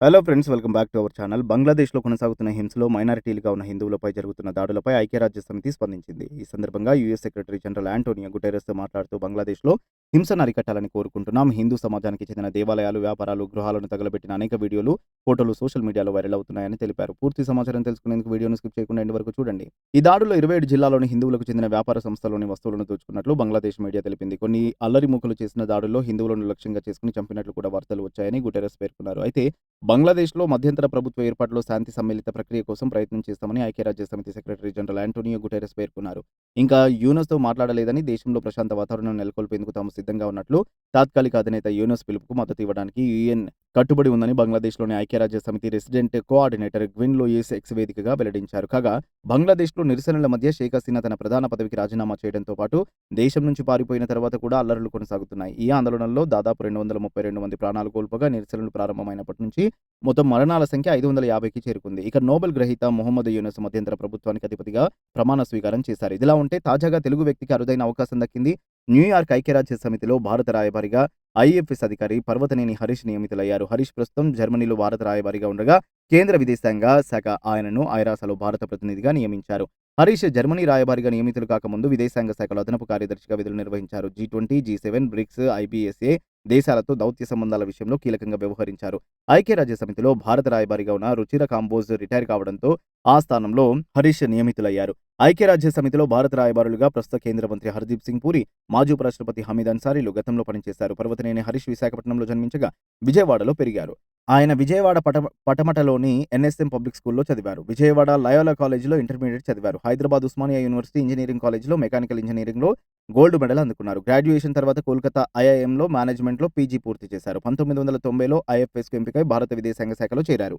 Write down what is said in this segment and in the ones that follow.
Hello friends welcome back to our channel బంగ్లాదేశ్లో కొనసాగుతున్న హింసలో మైనారిటీలుగా ఉన్న హిందువులపై జరుగుతున్న దాడులపై ఐక్యరాజ్య సమితి స్పందించింది. ఈ సందర్భంగా US secretary general Antonio Guterres మాట్లాడుతూ బంగ్లాదేశ్లో హింసను అరికట్టాలని కోరుకుంటున్నాం. హిందూ సమాజానికి చెందిన దేవాలయాలు వ్యాపారాలు గృహాలను తగలబెట్టిన అనేక వీడియోలు ఫోటోలు సోషల్ మీడియాలో వైరల్ అవుతున్నాయని తెలిపారు. పూర్తి సమాచారం తెలుసుకునేందుకు వీడియోను స్కిప్ చేయకుండా ఎండ్ వరకు చూడండి. ఈ దాడుల్లో ఇరవై ఏడు జిల్లాలోని హిందువులకు చెందిన వ్యాపార సంస్థలోని వస్తువులను దోచుకున్నట్లు బంగ్లాదేశ్ మీడియా తెలిపింది. కొన్ని అల్లరి ముఖలు చేసిన దాడుల్లో హిందువులను లక్ష్యంగా చేసుకుని చంపినట్లు కూడా వార్తలు వచ్చాయని గుటెరస్ పేర్కొన్నారు. అయితే బంగ్లాదేశ్లో మధ్యంతర ప్రభుత్వ ఏర్పాటులో శాంతి సమ్మిళిత ప్రక్రియ కోసం ప్రయత్నం చేస్తామని ఐక్యరాజ్య సమితి సెక్రటరీ జనరల్ యాంటోనియో గుటెరస్ పేర్కొన్నారు. ఇంకా యూనస్తో మాట్లాడలేదని దేశంలో ప్రశాంత వాతావరణం నెలకొల్పేందుకు తాము సిద్ధంగా ఉన్నట్లు తాత్కాలిక అధినేత యూనస్ పిలుపుకు మద్దతు ఇవ్వడానికి యుఎన్ కట్టుబడి ఉందని బంగ్లాదేశ్లోని ఐక్యరాజ్య సమితి resident coordinator Gwyn Lewis X వేదికగా వెల్లడించారు. కాగా బంగ్లాదేశ్లో నిరసనల మధ్య షేక్ హసీనా తన ప్రధాన పదవికి రాజీనామా చేయడంతో పాటు దేశం నుంచి పారిపోయిన తర్వాత కూడా అల్లర్లు కొనసాగుతున్నాయి. ఈ ఆందోళనలో దాదాపు రెండు వందల ముప్పై రెండు మంది ప్రాణాలు కోల్పోగా నిరసనలు ప్రారంభమైనప్పటి నుంచి మొత్తం మరణాల సంఖ్య ఐదు వందల యాభైకి చేరుకుంది. ఇక నోబెల్ గ్రహీత మొహమ్మద్ యూనస్ మధ్యంతర ప్రభుత్వానికి అధిపతిగా ప్రమాణ స్వీకారం చేశారు. ఇదిలా ఉంటే తాజాగా తెలుగు వ్యక్తికి అరుదైన అవకాశం దక్కింది. న్యూయార్క్ ఐక్యరాజ్య సమితిలో భారత రాయబారిగా ఐఎఫ్ఎస్ అధికారి పర్వతనేని హరీష్ నియమితులయ్యారు. హరీష్ ప్రస్తుతం జర్మనీలో భారత రాయబారిగా ఉండగా కేంద్ర విదేశాంగ శాఖ ఆయనను ఐరాసలో భారత ప్రతినిధిగా నియమించారు. హరీష్ జర్మనీ రాయబారిగా నియమితులు కాకముందు విదేశాంగ శాఖలో అదనపు కార్యదర్శిగా విధులు నిర్వహించారు. G twenty G seven BRICS IBSA దేశాలతో దౌత్య సంబంధాల విషయంలో కీలకంగా వ్యవహరించారు. ఐక్యరాజ్య సమితిలో భారత రాయబారిగా ఉన్న రుచిర కాంబోజ్ రిటైర్ కావడంతో ఆ స్థానంలో హరీష్ నియమితులయ్యారు. ఐక్యరాజ్య సమితిలో భారత రాయబారులుగా ప్రస్తుత కేంద్ర మంత్రి హర్దీప్ సింగ్ పూరి మాజీ ఉపరాష్ట్రపతి హమీద్ అన్సారీలు గతంలో పనిచేశారు. పర్వతనేని హరీష్ విశాఖపట్నంలో జన్మించగా విజయవాడలో పెరిగారు. ఆయన విజయవాడ పట పటమటలోని ఎన్ఎస్ఎం పబ్లిక్ స్కూల్లో చదివారు. విజయవాడ లయోలా కాలేజీలో ఇంటర్మీడియట్ చదివారు. హైదరాబాద్ ఉస్మానియా యూనివర్సిటీ ఇంజనీరింగ్ కాలేజీలో మెకానికల్ ఇంజనీరింగ్లో గోల్డ్ మెడల్ అందుకున్నారు. గ్రాడ్యుయేషన్ తర్వాత కోల్కతా ఐఐఎంలో మేనేజ్మెంట్లో పీజీ పూర్తి చేశారు. పంతొమ్మిది వందల తొంభైలో ఐఎఫ్ఎస్కు ఎంపికై భారత విదేశాంగ శాఖలో చేరారు.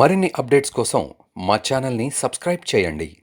మరిన్ని అప్డేట్స్ కోసం మా ఛానల్ని సబ్స్క్రైబ్ చేయండి.